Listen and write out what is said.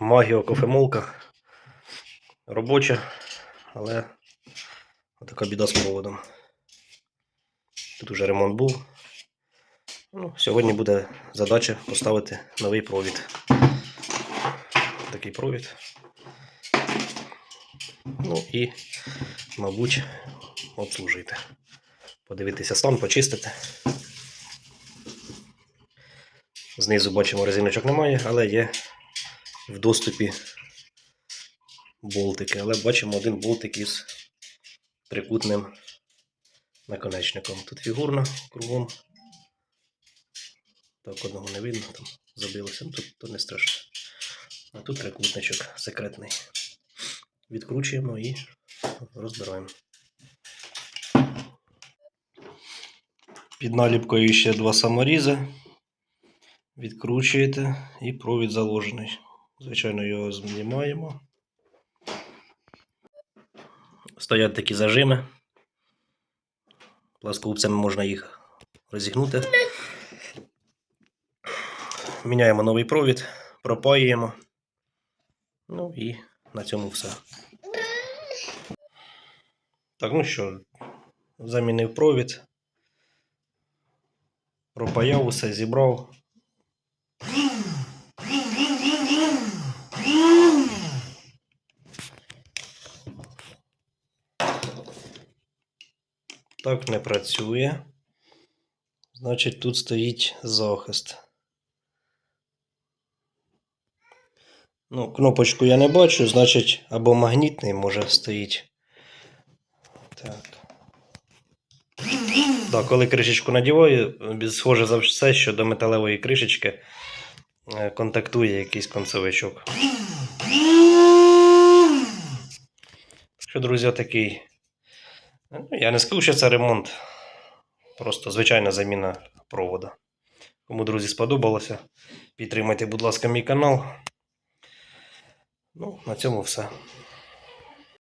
Магіо кофемолка. Робоча, але така біда з проводом. Тут уже ремонт був. Ну, сьогодні буде задача поставити новий провід. Такий провід. Ну і, мабуть, обслужити. Подивитися стан, почистити. Знизу бачимо резиночок немає, але є в доступі болтики. Але бачимо один болтик із трикутним наконечником. Тут фігурно кругом. Так, одного не видно, там забилося. Ну, Тут то не страшно. А тут трикутничок секретний. Відкручуємо і розбираємо. Під наліпкою ще два саморізи. Відкручуєте і провід заложений. Звичайно, його знімаємо. Стоять такі зажими. Пласкопцями можна їх розігнути. Міняємо новий провід, пропаюємо. Ну і на цьому все. Так, ну що, замінив провід. Пропаяв усе, зібрав. Так не працює. Значить, тут стоїть захист. Ну, кнопочку я не бачу, значить, або магнітний може стоїть. Так. Так, коли кришечку надіваю, схоже за все, що до металевої кришечки е, контактує якийсь концевичок. Що, друзі, такий. Ну, я не скажу, що це ремонт. Просто звичайна заміна провода. Кому, друзі, сподобалося, підтримайте, будь ласка, мій канал. Ну, на цьому все.